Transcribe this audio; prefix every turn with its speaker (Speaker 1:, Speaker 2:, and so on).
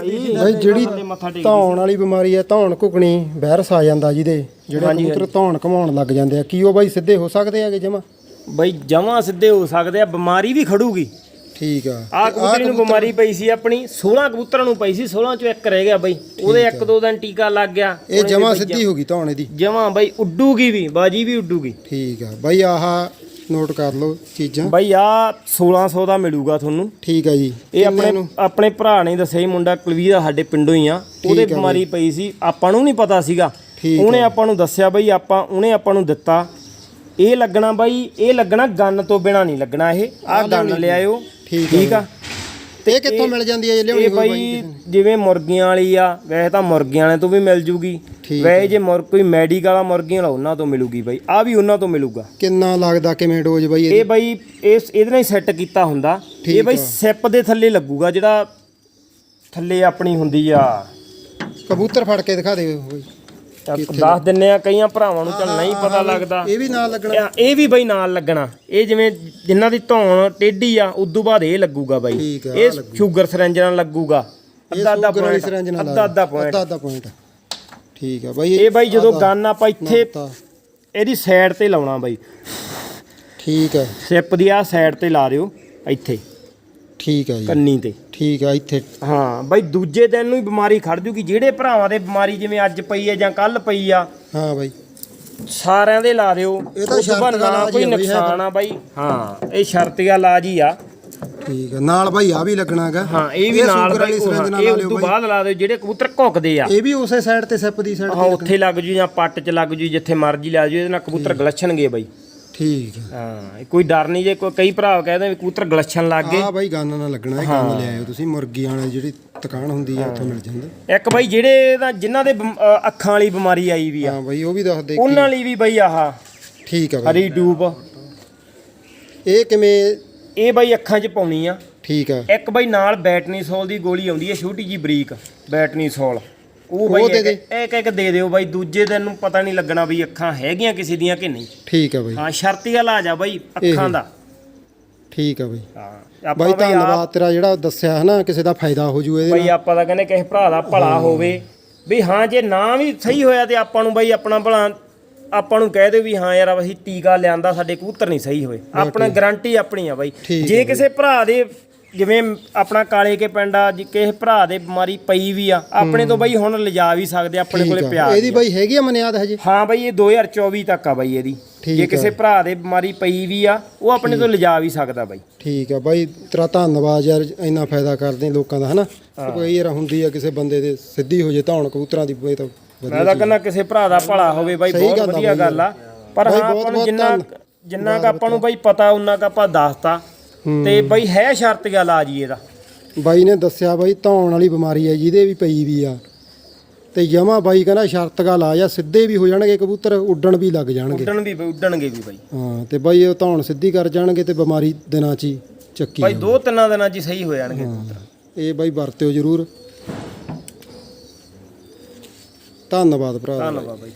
Speaker 1: ਬਈ ਜਿਹੜੀ ਧੌਣ ਵਾਲੀ ਬਿਮਾਰੀ ਹੈ ਧੌਣ ਘੁਕਣੀ ਵਾਇਰਸ ਆ ਜਾਂਦਾ ਜਿਹਦੇ ਜਿਹੜੇ ਕਬੂਤਰ ਧੌਣ ਘਮਾਉਣ ਲੱਗ ਜਾਂਦੇ ਆ। ਕੀ ਉਹ ਬਾਈ ਸਿੱਧੇ ਹੋ ਸਕਦੇ ਹੈਗੇ ਜਮਾ?
Speaker 2: ਬਈ ਜਮਾਂ ਸਿੱਧੇ ਹੋ ਸਕਦੇ ਆ ਬਿਮਾਰੀ ਵੀ ਖੜੂਗੀ।
Speaker 1: ਠੀਕ ਆ।
Speaker 2: ਆ ਕਬੂਤਰੀ ਨੂੰ ਬਿਮਾਰੀ ਪਈ ਸੀ ਆਪਣੀ 16 ਕਬੂਤਰਾਂ ਨੂੰ ਪਈ ਸੀ 16 ਚੋਂ ਇੱਕ ਰਹਿ ਗਿਆ ਬਈ। ਉਹਦੇ ਇੱਕ ਦੋ ਦਿਨ ਟੀਕਾ ਲੱਗ ਗਿਆ
Speaker 1: ਇਹ ਜਮਾ ਸਿੱਧੀ ਹੋ ਗਈ ਧੌਣ ਇਹਦੀ।
Speaker 2: ਜਮਾਂ ਬਈ ਉੱਡੂਗੀ ਵੀ ਬਾਜੀ ਵੀ ਉੱਡੂਗੀ।
Speaker 1: ਠੀਕ ਆ। ਬਾਈ ਆਹ ਨੋਟ ਕਰ ਲਓ ਚੀਜ਼ਾਂ।
Speaker 2: ਬਈ ਆ 1600 ਦਾ ਮਿਲੂਗਾ ਤੁਹਾਨੂੰ।
Speaker 1: ਠੀਕ ਆ ਜੀ।
Speaker 2: ਇਹ ਆਪਣੇ ਆਪਣੇ ਭਰਾ ਨੇ ਦੱਸਿਆ ਸੀ ਮੁੰਡਾ ਕੁਲਵੀਰ ਆ ਸਾਡੇ ਪਿੰਡੋਂ ਹੀ ਆ। ਉਹਦੇ ਬਿਮਾਰੀ ਪਈ ਸੀ ਆਪਾਂ ਨੂੰ ਨਹੀਂ ਪਤਾ ਸੀਗਾ। ਉਹਨੇ ਆਪਾਂ ਨੂੰ ਦੱਸਿਆ ਬਈ ਆਪਾਂ ਉਹਨੇ ਆਪਾਂ ਨੂੰ ਦਿੱਤਾ। ਇਹ ਲੱਗਣਾ ਬਾਈ ਇਹ ਲੱਗਣਾ ਗੰਨ ਤੋਂ ਬਿਨਾ ਨਹੀਂ ਲੱਗਣਾ ਇਹ। ਆ ਗੰਨ ਲਿਆਇਓ।
Speaker 1: ਠੀਕ ਆ ਤੇ ਇਹ ਕਿੱਥੋਂ ਮਿਲ ਜਾਂਦੀ ਹੈ ਇਹ ਲਿਆਉਣੀ
Speaker 2: ਇਹ
Speaker 1: ਹੋਵੇ
Speaker 2: ਬਈ ਜਿਵੇਂ ਮੁਰਗੀਆਂ ਵਾਲੀ ਆ ਵੈਸੇ ਤਾਂ ਮੁਰਗੀਆਂ ਵਾਲੇ ਤੋਂ ਵੀ ਮਿਲ ਜੂਗੀ।
Speaker 1: ਠੀਕ
Speaker 2: ਵੈਸੇ ਜੇ ਮੁਰ ਕੋਈ ਮੈਡੀਕਲ ਵਾਲਾ ਮੁਰਗੀਆਂ ਵਾਲਾ ਉਹਨਾਂ ਤੋਂ ਮਿਲੂਗੀ ਬਾਈ। ਆ ਵੀ ਉਹਨਾਂ ਤੋਂ ਮਿਲੂਗਾ।
Speaker 1: ਕਿੰਨਾ ਲੱਗਦਾ ਕਿਵੇਂ ਡੋਜ਼ ਬਾਈ ਇਹਦੀ?
Speaker 2: ਇਹ ਬਾਈ ਇਸ ਇਹਦੇ ਨਾਲ ਹੀ ਸੈੱਟ ਕੀਤਾ ਹੁੰਦਾ। ਇਹ ਬਾਈ ਸਿਪ ਦੇ ਥੱਲੇ ਲੱਗੂਗਾ ਜਿਹੜਾ ਥੱਲੇ ਆਪਣੀ ਹੁੰਦੀ ਆ।
Speaker 1: ਕਬੂਤਰ ਫੜ ਕੇ ਦਿਖਾ ਦਿਓ ਬਾਈ।
Speaker 2: ਦੱਸ ਦਿੰਨੇ ਆ ਕਈਆਂ ਭਰਾਵਾਂ ਨੂੰ ਚੱਲ ਨਹੀਂ ਪਤਾ ਲੱਗਦਾ।
Speaker 1: ਇਹ ਵੀ ਨਾਲ ਲੱਗਣਾ।
Speaker 2: ਇਹ- ਵੀ ਬਾਈ ਨਾਲ ਲੱਗਣਾ। ਇਹ ਜਿਵੇਂ ਜਿਨ੍ਹਾਂ ਦੀ ਧੌਣ ਟੇਢੀ ਆ ਉਦੋਂ ਬਾਅਦ ਇਹ ਲੱਗੂਗਾ ਬਾਈ। ਇਹ ਸ਼ੂਗਰ ਸਰੰਜ ਨਾਲ ਲੱਗੂਗਾ। ਅੱਧਾ ਅੱਧਾ ਪੁਆਇੰਟ ਅੱਧਾ ਅੱਧਾ ਪੁਆਇੰਟ
Speaker 1: ਅੱਧਾ ਅੱਧਾ ਪੁਆਇੰਟ ਠੀਕ ਆ ਬਾਈ
Speaker 2: ਇਹ ਬਾਈ ਜਦੋਂ ਗਨ ਆਪਾਂ ਇੱਥੇ ਇਹਦੀ ਸਾਈਡ ਤੇ ਲਾਉਣਾ ਬਾਈ।
Speaker 1: ਠੀਕ ਆ।
Speaker 2: ਸਿਪ ਦੀ ਆ ਸਾਈਡ ਤੇ ਲਾ ਦਿਓ ਇੱਥੇ।
Speaker 1: ਠੀਕ ਆ ਜੀ।
Speaker 2: ਕੰਨੀ ਤੇ।
Speaker 1: ਠੀਕ ਆ ਇੱਥੇ
Speaker 2: ਹਾਂ ਬਾਈ ਦੂਜੇ ਦਿਨ ਨੂੰ ਹੀ ਬਿਮਾਰੀ ਖੜ ਜੂਗੀ। ਜਿਹੜੇ ਭਰਾਵਾਂ ਦੇ ਬਿਮਾਰੀ ਜਿਵੇਂ ਅੱਜ ਪਈ ਹੈ ਜਾਂ ਕੱਲ ਪਈ ਆ
Speaker 1: ਹਾਂ ਬਾਈ।
Speaker 2: ਸਾਰਿਆਂ ਦੇ ਲਾ ਦਿਓ।
Speaker 1: ਇਹ ਤਾਂ
Speaker 2: ਤੋਂ
Speaker 1: ਸ਼ਰਤ ਦਾ ਇਲਾਜ
Speaker 2: ਕੋਈ
Speaker 1: ਹੀ
Speaker 2: ਨੁਕਸਾਨ ਆ ਬਾਈ। ਹਾਂ ਇਹ ਸ਼ਰਤੀਆ ਇਲਾਜ ਹੀ ਆ।
Speaker 1: ਠੀਕ ਆ ਨਾਲ ਬਾਈ ਆ ਵੀ ਲੱਗਣਾਗਾ
Speaker 2: ਹਾਂ ਇਹ ਵੀ ਨਾਲ
Speaker 1: ਨਾਲ
Speaker 2: ਇਹ ਉਸ ਤੋਂ ਬਾਅਦ ਲਾ ਦਿਓ ਜਿਹੜੇ ਕਬੂਤਰ ਘੁੱਕਦੇ ਆ।
Speaker 1: ਇਹ ਵੀ ਉਸੇ ਸਾਈਡ ਤੇ ਸਿਪ ਦੀ ਸਾਈਡ
Speaker 2: ਹਾਂ ਉੱਥੇ ਲੱਗ ਜੂ ਜਾਂ ਪੱਟ 'ਚ ਲੱਗ ਜੂ ਜਿੱਥੇ ਮਰਜ਼ੀ ਲਾ ਜੂ ਇਹਦੇ ਨਾਲ ਕਬੂਤਰ ਗਲਛਣਗੇ ਬਾਈ।
Speaker 1: ਠੀਕ ਆ
Speaker 2: ਹਾਂ ਕੋਈ ਡਰ ਨਹੀਂ ਜੇ ਕੋਈ ਕਈ ਭਰਾ ਕਹਿੰਦੇ ਵੀ ਕਬੂਤਰ ਗਲਛਣ ਲੱਗ ਗਏ।
Speaker 1: ਆ ਬਾਈ ਗੰਨ ਨਾਲ ਲੱਗਣਾ ਇਹ ਗੰਨ ਲਿਆਇਓ ਤੁਸੀਂ ਮੁਰਗੀ ਵਾਲੀ ਜਿਹੜੀ ਤਕਾਨ ਹੁੰਦੀ ਆ ਉੱਥੋਂ ਮਿਲ ਜਾਂਦਾ।
Speaker 2: ਇੱਕ ਬਾਈ ਜਿਹੜੇ ਦਾ ਜਿਨ੍ਹਾਂ ਦੇ ਬਿਮ- ਅ, ਅੱਖਾਂ ਵਾਲੀ ਬਿਮਾਰੀ ਆਈ ਵੀ ਆ।
Speaker 1: ਹਾਂ ਬਾਈ ਉਹ ਵੀ ਦੱਸ ਦੇ
Speaker 2: ਉਹਨਾਂ ਲਈ ਵੀ ਬਾਈ ਆਹ
Speaker 1: ਠੀਕ ਆ ਬਾਈ।
Speaker 2: ਹਰੀ ਡੂਬ।
Speaker 1: ਇਹ ਕਿਵੇਂ
Speaker 2: ਇਹ ਬਾਈ ਅੱਖਾਂ 'ਚ ਪਾਉਣੀ ਆ।
Speaker 1: ਠੀਕ ਆ।
Speaker 2: ਇੱਕ ਬਾਈ ਨਾਲ ਬੈਟਨੀਸੋਲ ਦੀ ਗੋਲੀ ਆਉਂਦੀ ਹੈ ਛੋਟੀ ਜੀ ਬਰੀਕ ਬੈਟਨੀਸੋਲ ਉਹ
Speaker 1: ਉਹ
Speaker 2: ਬਾਈ
Speaker 1: ਦੇ
Speaker 2: ਇੱਕ ਇੱਕ ਇੱਕ ਦੇ ਦਿਓ ਬਾਈ ਦੂਜੇ ਦਿਨ ਨੂੰ ਪਤਾ ਨਹੀਂ ਲੱਗਣਾ ਵੀ ਅੱਖਾਂ ਹੈਗੀਆਂ ਕਿਸੇ ਦੀਆਂ ਕਿ ਨਹੀਂ।
Speaker 1: ਠੀਕ ਆ ਬਾਈ।
Speaker 2: ਹਾਂ ਸ਼ਰਤੀ ਇਲਾਜ ਆ ਬਾਈ ਅੱਖਾਂ ਦਾ।
Speaker 1: ਠੀਕ ਆ ਬਾਈ।
Speaker 2: ਹਾਂ ਆਪਾਂ
Speaker 1: ਬਾਈ
Speaker 2: ਬਾਈ ਆਪ-
Speaker 1: ਧੰਨਵਾਦ ਤੇਰਾ ਜਿਹੜਾ ਦੱਸਿਆ ਹੈ ਨਾ ਕਿਸੇ ਦਾ ਫਾਇਦਾ ਹੋ ਜੂ ਇਹਦੇ
Speaker 2: ਬਾਈ
Speaker 1: ਨਾਲ।
Speaker 2: ਆਪਾਂ ਤਾਂ ਕਹਿੰਦੇ ਕਿਸੇ ਭਰਾ ਦਾ ਭਲਾ ਹੋਵੇ। ਵੀ ਹਾਂ ਜੇ ਨਾ ਵੀ ਸਹੀ ਹੋਇਆ ਤੇ ਆਪਾਂ ਨੂੰ ਬਾਈ ਆਪਣਾ ਭਲਾ ਆਪਾਂ ਨੂੰ ਕਹਿ ਦਿਓ ਵੀ ਹਾਂ ਯਾਰ ਅਸੀਂ ਟੀਕਾ ਲਿਆਂਦਾ ਸਾਡੇ ਕਬੂਤਰ ਨਹੀਂ ਸਹੀ ਹੋਏ। ਆਪਣਾ ਗਾਰੰਟੀ ਆਪਣੀ ਆ ਬਾਈ।
Speaker 1: ਠੀਕ
Speaker 2: ਜੇ ਕਿਸੇ ਭਰਾ ਦੇ ਜਿਵੇਂ ਆਪਣਾ ਕਾਲੇ ਕੇ ਪਿੰਡ ਆ ਜੇ ਕਿਸੇ ਭਰਾ ਦੇ ਬਿਮਾਰੀ ਪਈ ਵੀ ਆ ਆਪਣੇ ਤੋਂ ਬਾਈ ਹੁਣ ਲਿਜਾ ਵੀ ਸਕਦੇ ਆ, ਆਪਣੇ ਕੋਲੇ
Speaker 1: ਠੀਕ
Speaker 2: ਪਿਆ
Speaker 1: ਇਹਦੀ ਬਾਈ ਹੈਗੀ ਆ ਮਨਿਆਦ ਹਜੇ?
Speaker 2: ਹਾਂ ਬਾਈ ਇਹ 2024 ਤੱਕ ਆ ਬਾਈ ਇਹਦੀ।
Speaker 1: ਠੀਕ
Speaker 2: ਜੇ। ਕਿਸੇ ਭਰਾ ਦੇ ਬਿਮਾਰੀ ਪਈ ਵੀ ਆ ਉਹ ਆਪਣੇ ਤੋਂ ਲਿਜਾ ਵੀ ਸਕਦਾ ਬਾਈ।
Speaker 1: ਠੀਕ ਆ ਬਾਈ ਤੇਰਾ ਧੰਨਵਾਦ ਯਾਰ ਇੰਨਾ ਫਾਇਦਾ ਕਰਦੇ ਲੋਕਾਂ ਦਾ ਹਨਾ? ਕੋਈ ਯਾਰ ਹੁੰਦੀ ਆ ਕਿਸੇ ਬੰਦੇ ਦੇ ਸਿੱਧੀ ਹੋ ਜੇ ਧੌਣ ਕਬੂਤਰਾਂ ਦੀ ਬਈ ਤਾਂ ਵਧੀਆ
Speaker 2: ਮੈਂ ਤਾਂ ਕਹਿੰਦਾ ਕਿਸੇ ਭਰਾ ਦਾ ਭਲਾ ਹੋਵੇ ਬਾਈ
Speaker 1: ਸਹੀ
Speaker 2: ਬਹੁਤ
Speaker 1: ਗੱਲ ਆ
Speaker 2: ਵਧੀਆ
Speaker 1: ਬਾਈ
Speaker 2: ਗੱਲ ਆ। ਪਰ
Speaker 1: ਬਾਈ
Speaker 2: ਹਾਂ
Speaker 1: ਬਹੁਤ
Speaker 2: ਆਪਾਂ ਨੂੰ
Speaker 1: ਬਹੁਤ
Speaker 2: ਜਿੰਨਾ ਜਿੰਨਾ ਕ ਆਪਾਂ ਨੂੰ ਬਾਈ ਪਤਾ ਉਹਨਾਂ ਕ ਆਪਾਂ ਦੱਸਤਾ। ਤੇ ਬਾਈ ਹੈ ਸ਼ਰਤ ਗੱਲ ਆ ਜੀ ਇਹਦਾ?
Speaker 1: ਬਾਈ ਨੇ ਦੱਸਿਆ ਬਾਈ ਧੌਣ ਵਾਲੀ ਬਿਮਾਰੀ ਹੈ ਜਿਹਦੇ ਵੀ ਪਈ ਵੀ ਆ। ਤੇ ਜਮਾ ਬਾਈ ਕਹਿੰਦਾ ਸ਼ਰਤ ਗਾ ਲਾ ਜਾਂ ਸਿੱਧੇ ਵੀ ਹੋ ਜਾਣਗੇ ਕਬੂਤਰ ਉੱਡਣ ਵੀ ਲੱਗ ਜਾਣਗੇ।
Speaker 2: ਉੱਡਣ ਵੀ ਉੱਡਣਗੇ ਵੀ ਬਾਈ।
Speaker 1: ਹਾਂ ਤੇ ਬਾਈ ਉਹ ਧੌਣ ਸਿੱਧੀ ਕਰ ਜਾਣਗੇ ਤੇ ਬਿਮਾਰੀ ਦਿਨਾਂ ਚ ਹੀ ਚੱਕੀ
Speaker 2: ਬਾਈ ਦੋ ਤਿੰਨਾਂ ਦਿਨਾਂ 'ਚ ਹੀ ਸਹੀ ਹੋ ਜਾਣਗੇ। ਕਬੂਤਰ
Speaker 1: ਇਹ ਬਾਈ ਵਰਤਿਓ ਜਰੂਰ। ਧੰਨਵਾਦ ਭਰਾ।
Speaker 2: ਧੰਨਵਾਦ ਬਾਈ।